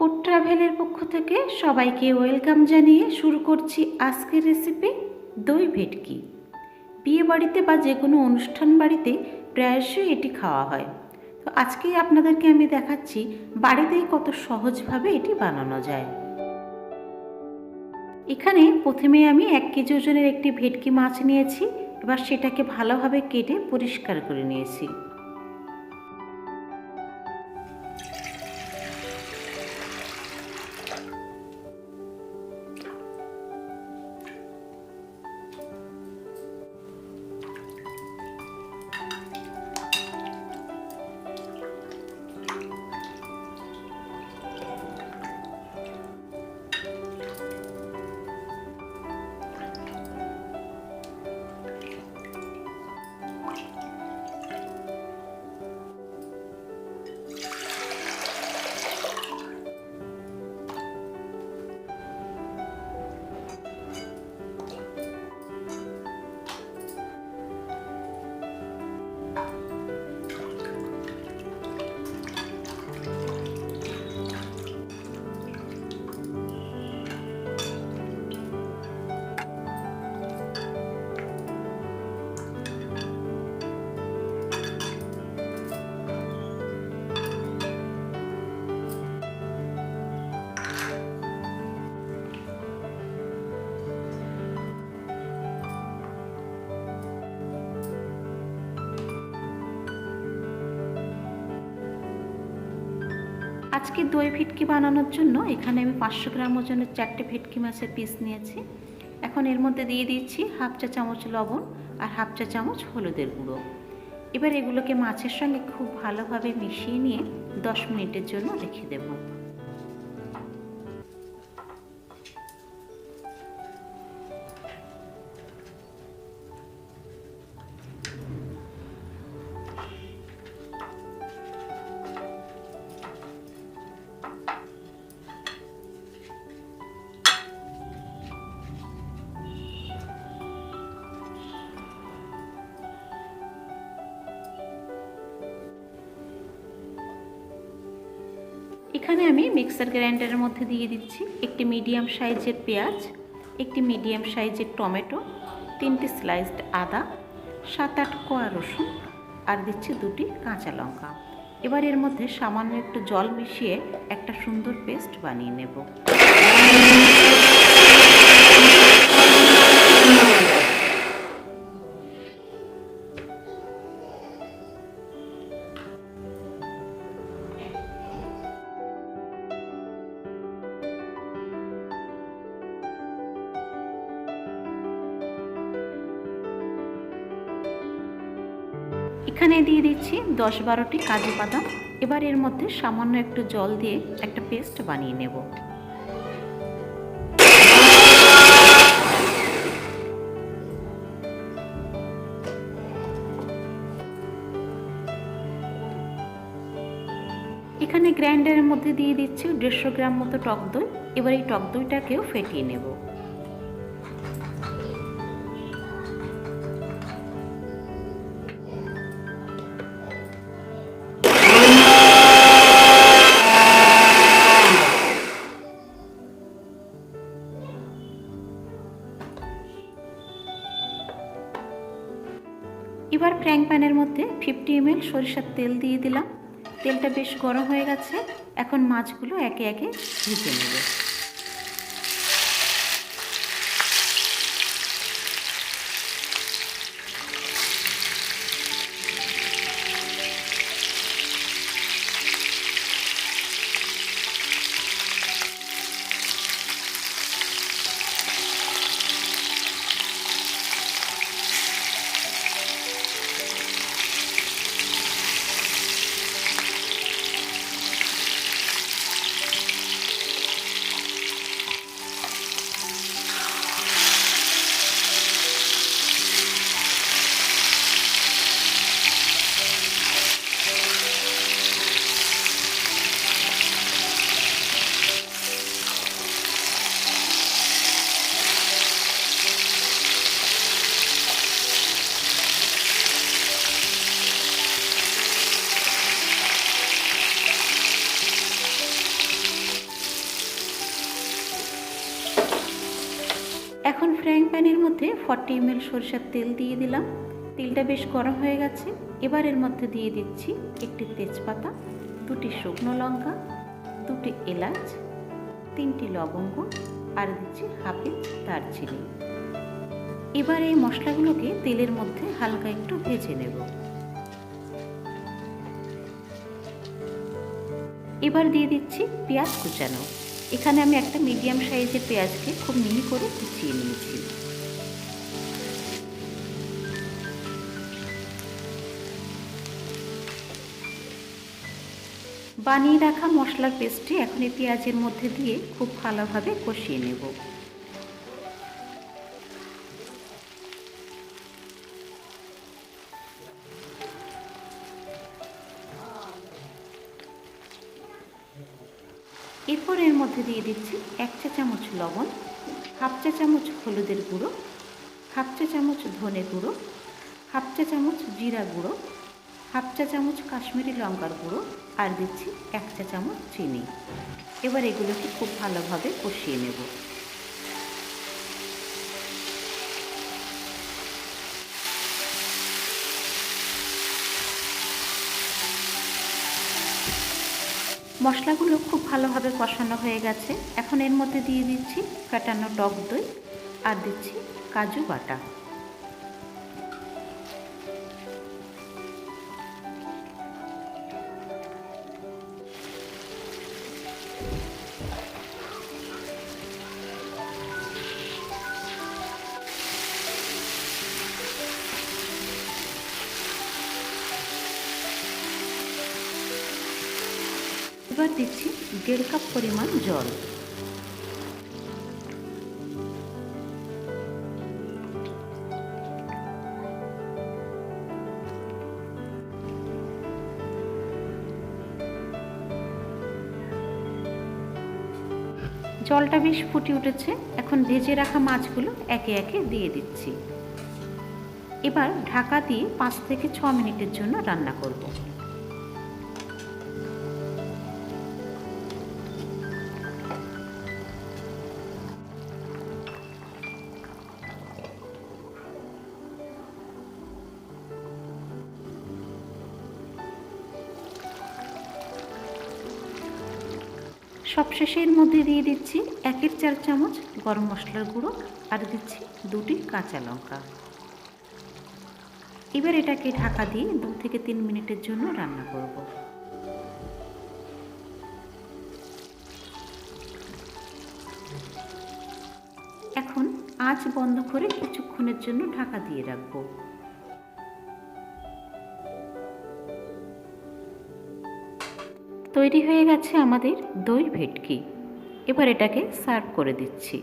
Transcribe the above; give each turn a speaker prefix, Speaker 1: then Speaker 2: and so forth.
Speaker 1: Food ট্রাভেলের পক্ষ থেকে সবাইকে ওয়েলকাম জানিয়ে শুরু করছি আজকের রেসিপি দই ভেটকি। বিয়ে বাড়িতে বা যে কোনো অনুষ্ঠান বাড়িতে প্রায়শই এটি খাওয়া হয়। তো আজকেই আপনাদেরকে আমি দেখাচ্ছি বাড়িতেই কত সহজভাবে এটি বানানো যায়। এখানে প্রথমে আমি এক কেজি ওজনের একটি ভেটকি মাছ নিয়েছি, এবার সেটাকে ভালোভাবে কেটে পরিষ্কার করে নিয়েছি। আজকে দই ফিটকি বানানোর জন্য এখানে আমি পাঁচশো গ্রাম ওজনের চারটে ভেটকি মাছের পিস নিয়েছি। এখন এর মধ্যে দিয়ে দিচ্ছি হাফ চা চামচ লবণ আর হাফ চা চামচ হলুদের গুঁড়ো। এবার এগুলোকে মাছের সঙ্গে খুব ভালোভাবে মিশিয়ে নিয়ে দশ মিনিটের জন্য রেখে দেবো। এখানে আমি মিক্সার গ্রাইন্ডারের মধ্যে দিয়ে দিচ্ছি একটি মিডিয়াম সাইজের পেঁয়াজ, একটি মিডিয়াম সাইজের টমেটো, তিনটি স্লাইসড আদা, সাত আট কোয়া রসুন আর দিচ্ছি দুটি কাঁচা লঙ্কা। এবার এর মধ্যে সামান্য একটু জল মিশিয়ে একটা সুন্দর পেস্ট বানিয়ে নেব। এখানে দিয়ে দিচ্ছি দশ বারোটি কাজু বাদাম। এবার এর মধ্যে সামান্য একটু জল দিয়ে একটা পেস্ট বানিয়ে নেব। এখানে গ্রাইন্ডারের মধ্যে দিয়ে দিচ্ছি দেড়শো গ্রাম মতো টক দই। এবার এই টক দইটাকেও ফেটিয়ে নেব। এমএল সরিষার তেল দিয়ে দিলাম। তেলটা বেশ গরম হয়ে গেছে। এখন মাছগুলো একে একে ভেজে নেবে। এখন ফ্রাইং প্যানের মধ্যে ফর্টি এমএল সরষের তেল দিয়ে দিলাম। তেলটা বেশ গরম হয়ে গেছে। এবার এর মধ্যে দিয়ে দিচ্ছি একটি তেজপাতা, দুটি শুকনো লঙ্কা, দুটি এলাচ, তিনটি লবঙ্গ, আর দিচ্ছি হাফ দারচিনি। এবার এই মশলাগুলোকে তেলের মধ্যে হালকা একটু ভেজে নেব। এবার দিয়ে দিচ্ছি পেঁয়াজ কুচানো। এখানে আমি একটা মিডিয়াম সাইজের পেঁয়াজকে খুব মিহি করে কুচিয়ে নিয়েছি। বানিয়ে রাখা মশলার পেস্টটি এখন এই পেঁয়াজের মধ্যে দিয়ে খুব ভালোভাবে কষিয়ে নেব। এরপর এর মধ্যে দিয়ে দিচ্ছি এক চা চামচ লবণ, হাফ চা চামচ হলুদের গুঁড়ো, হাফ চা চামচ ধনে গুঁড়ো, হাফ চা চামচ জিরা গুঁড়ো, হাফ চা চামচ কাশ্মীরি লঙ্কার গুঁড়ো আর দিচ্ছি এক চা চামচ চিনি। এবার এগুলোকে খুব ভালোভাবে কষিয়ে নেব। মশলাগুলো খুব ভালোভাবে কষানো হয়ে গেছে। এখন এর মধ্যে দিয়ে দিচ্ছি কাটানো টক দই আর দিচ্ছি কাজু বাটা। এবার দিচ্ছি দেড় কাপ পরিমাণ জল। জলটা বেশ ফুটে উঠেছে। এখন ভেজে রাখা মাছগুলো একে একে দিয়ে দিচ্ছি। এবার ঢাকা দিয়ে পাঁচ থেকে ছ মিনিটের জন্য রান্না করব। সবশেষে এর মধ্যে দিয়ে দিচ্ছি একের চার চামচ গরম মশলার গুঁড়ো আর দিচ্ছি দুটি কাঁচা লঙ্কা। এবার এটাকে ঢাকা দিয়ে দু থেকে তিন মিনিটের জন্য রান্না করব। এখন আঁচ বন্ধ করে কিছুক্ষণের জন্য ঢাকা দিয়ে রাখব। তৈরি হয়ে গেছে আমাদের দই ভেটকি। এবার এটাকে সার্ভ করে দিচ্ছি।